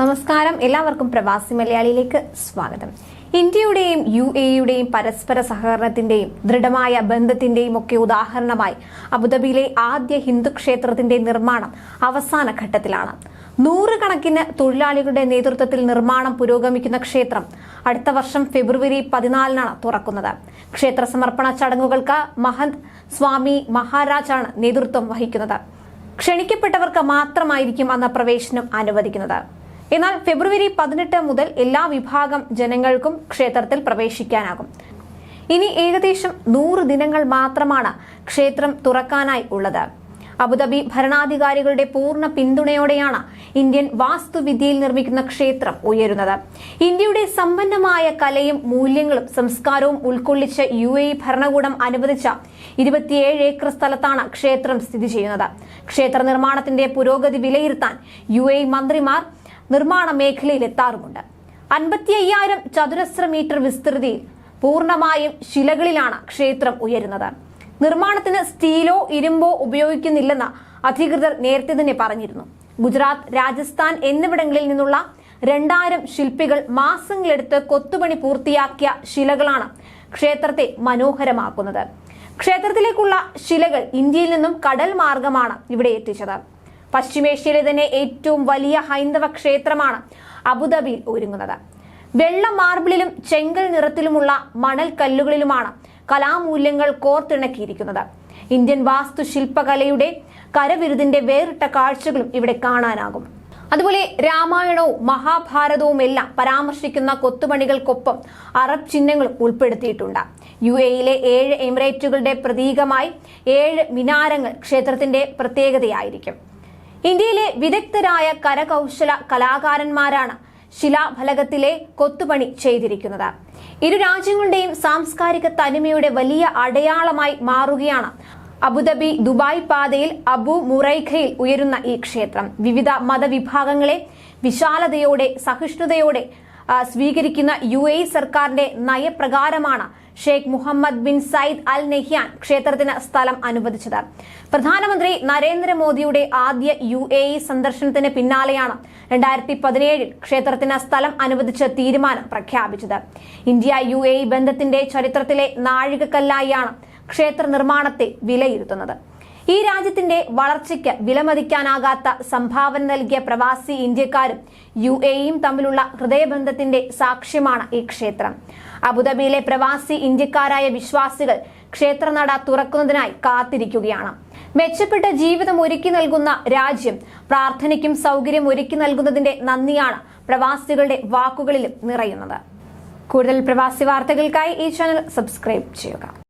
നമസ്കാരം. എല്ലാവർക്കും പ്രവാസി മലയാളിയിലേക്ക് സ്വാഗതം. ഇന്ത്യയുടെയും യു എയുടെയും പരസ്പര സഹകരണത്തിന്റെയും ദൃഢമായ ബന്ധത്തിന്റെയും ഒക്കെ ഉദാഹരണമായി അബുദാബിയിലെ ആദ്യ ഹിന്ദു ക്ഷേത്രത്തിന്റെ നിർമ്മാണം അവസാന ഘട്ടത്തിലാണ്. നൂറുകണക്കിന് തൊഴിലാളികളുടെ നേതൃത്വത്തിൽ നിർമ്മാണം പുരോഗമിക്കുന്ന ക്ഷേത്രം അടുത്ത വർഷം ഫെബ്രുവരി പതിനാലിനാണ് തുറക്കുന്നത്. ക്ഷേത്ര സമർപ്പണ ചടങ്ങുകൾക്ക് മഹന്ത് സ്വാമി മഹാരാജാണ് നേതൃത്വം വഹിക്കുന്നത്. ക്ഷണിക്കപ്പെട്ടവർക്ക് മാത്രമായിരിക്കും അന്ന് പ്രവേശനം അനുവദിക്കുന്നത്. എന്നാൽ ഫെബ്രുവരി പതിനെട്ട് മുതൽ എല്ലാ വിഭാഗം ജനങ്ങൾക്കും ക്ഷേത്രത്തിൽ പ്രവേശിക്കാനാകും. ഇനി ഏകദേശം നൂറ് ദിനങ്ങൾ മാത്രമാണ് ക്ഷേത്രം തുറക്കാനായി ഉള്ളത്. അബുദാബി ഭരണാധികാരികളുടെ പൂർണ പിന്തുണയോടെയാണ് ഇന്ത്യൻ വാസ്തുവിദ്യയിൽ നിർമ്മിക്കുന്ന ക്ഷേത്രം ഉയരുന്നത്. ഇന്ത്യയുടെ സമ്പന്നമായ കലയും മൂല്യങ്ങളും സംസ്കാരവും ഉൾക്കൊള്ളിച്ച് യു എ ഭരണകൂടം അനുവദിച്ച ഇരുപത്തിയേഴ് ഏക്കർ സ്ഥലത്താണ് ക്ഷേത്രം സ്ഥിതി ചെയ്യുന്നത്. ക്ഷേത്ര നിർമ്മാണത്തിന്റെ പുരോഗതി വിലയിരുത്താൻ യു മന്ത്രിമാർ നിർമ്മാണ മേഖലയിൽ എത്താറുമുണ്ട്. അൻപത്തി അയ്യായിരം ചതുരശ്ര മീറ്റർ വിസ്തൃതിയിൽ പൂർണമായും ശിലകളിലാണ് ക്ഷേത്രം ഉയരുന്നത്. നിർമ്മാണത്തിന് സ്റ്റീലോ ഇരുമ്പോ ഉപയോഗിക്കുന്നില്ലെന്ന് അധികൃതർ നേരത്തെ തന്നെ പറഞ്ഞിരുന്നു. ഗുജറാത്ത് രാജസ്ഥാൻ എന്നിവിടങ്ങളിൽ നിന്നുള്ള രണ്ടായിരം ശില്പികൾ മാസങ്ങളെടുത്ത് കൊത്തുപണി പൂർത്തിയാക്കിയ ശിലകളാണ് ക്ഷേത്രത്തെ മനോഹരമാക്കുന്നത്. ക്ഷേത്രത്തിലേക്കുള്ള ശിലകൾ ഇന്ത്യയിൽ നിന്നും കടൽ മാർഗമാണ് ഇവിടെ എത്തിച്ചത്. പശ്ചിമേഷ്യയിലെ തന്നെ ഏറ്റവും വലിയ ഹൈന്ദവ ക്ഷേത്രമാണ് അബുദാബിയിൽ ഒരുങ്ങുന്നത്. വെള്ള മാർബിളിലും ചെങ്കൽ നിറത്തിലുമുള്ള മണൽ കല്ലുകളിലുമാണ് കലാമൂല്യങ്ങൾ കോർത്തിണക്കിയിരിക്കുന്നത്. ഇന്ത്യൻ വാസ്തുശില്പകലയുടെ കരവിരുതിന്റെ വേറിട്ട കാഴ്ചകളും ഇവിടെ കാണാനാകും. അതുപോലെ രാമായണവും മഹാഭാരതവും എല്ലാം പരാമർശിക്കുന്ന കൊത്തുപണികൾക്കൊപ്പം അറബ് ചിഹ്നങ്ങളും ഉൾപ്പെടുത്തിയിട്ടുണ്ട്. യു എയിലെ ഏഴ് എമിറേറ്റുകളുടെ പ്രതീകമായി ഏഴ് മിനാരങ്ങൾ ക്ഷേത്രത്തിന്റെ പ്രത്യേകതയായിരിക്കും. ഇന്ത്യയിലെ വിദഗ്ധരായ കരകൗശല കലാകാരന്മാരാണ് ശിലാഫലകത്തിലെ കൊത്തുപണി ചെയ്തിരിക്കുന്നത്. ഇരു രാജ്യങ്ങളുടെയും സാംസ്കാരിക തനിമയുടെ വലിയ അടയാളമായി മാറുകയാണ് അബുദാബി ദുബായ് പാതയിൽ അബു മുറൈഖയിൽ ഉയരുന്ന ഈ ക്ഷേത്രം. വിവിധ മതവിഭാഗങ്ങളെ വിശാലതയോടെ സഹിഷ്ണുതയോടെ സ്വീകരിക്കുന്ന യു എ സർക്കാരിന്റെ നയപ്രകാരമാണ് Sheikh Mohammed bin Zayed Al Nahyan ക്ഷേത്രത്തിന് സ്ഥലം അനുവദിച്ചത്. പ്രധാനമന്ത്രി നരേന്ദ്രമോദിയുടെ ആദ്യ യു എ ഇ സന്ദർശനത്തിന് പിന്നാലെയാണ് രണ്ടായിരത്തി പതിനേഴിൽ ക്ഷേത്രത്തിന് സ്ഥലം അനുവദിച്ച തീരുമാനം പ്രഖ്യാപിച്ചത്. ഇന്ത്യ യു എ ഇ ബന്ധത്തിന്റെ ചരിത്രത്തിലെ നാഴികക്കല്ലായാണ് ക്ഷേത്ര നിർമ്മാണത്തെ വിലയിരുത്തുന്നത്. ഈ രാജ്യത്തിന്റെ വളർച്ചയ്ക്ക് വിലമതിക്കാനാകാത്ത സംഭാവന നൽകിയ പ്രവാസി ഇന്ത്യക്കാരും യു എയും തമ്മിലുള്ള ഹൃദയബന്ധത്തിന്റെ സാക്ഷ്യമാണ് ഈ ക്ഷേത്രം. അബുദാബിയിലെ പ്രവാസി ഇന്ത്യക്കാരായ വിശ്വാസികൾ ക്ഷേത്രനട തുറക്കുന്നതിനായി കാത്തിരിക്കുകയാണ്. മെച്ചപ്പെട്ട ജീവിതം ഒരുക്കി നൽകുന്ന രാജ്യം പ്രാർത്ഥനയ്ക്കും സൗകര്യം ഒരുക്കി നൽകുന്നതിന്റെ നന്ദിയാണ് പ്രവാസികളുടെ വാക്കുകളിലും നിറയുന്നത്. കൂടുതൽ പ്രവാസി വാർത്തകൾക്കായി ഈ ചാനൽ സബ്സ്ക്രൈബ് ചെയ്യുക.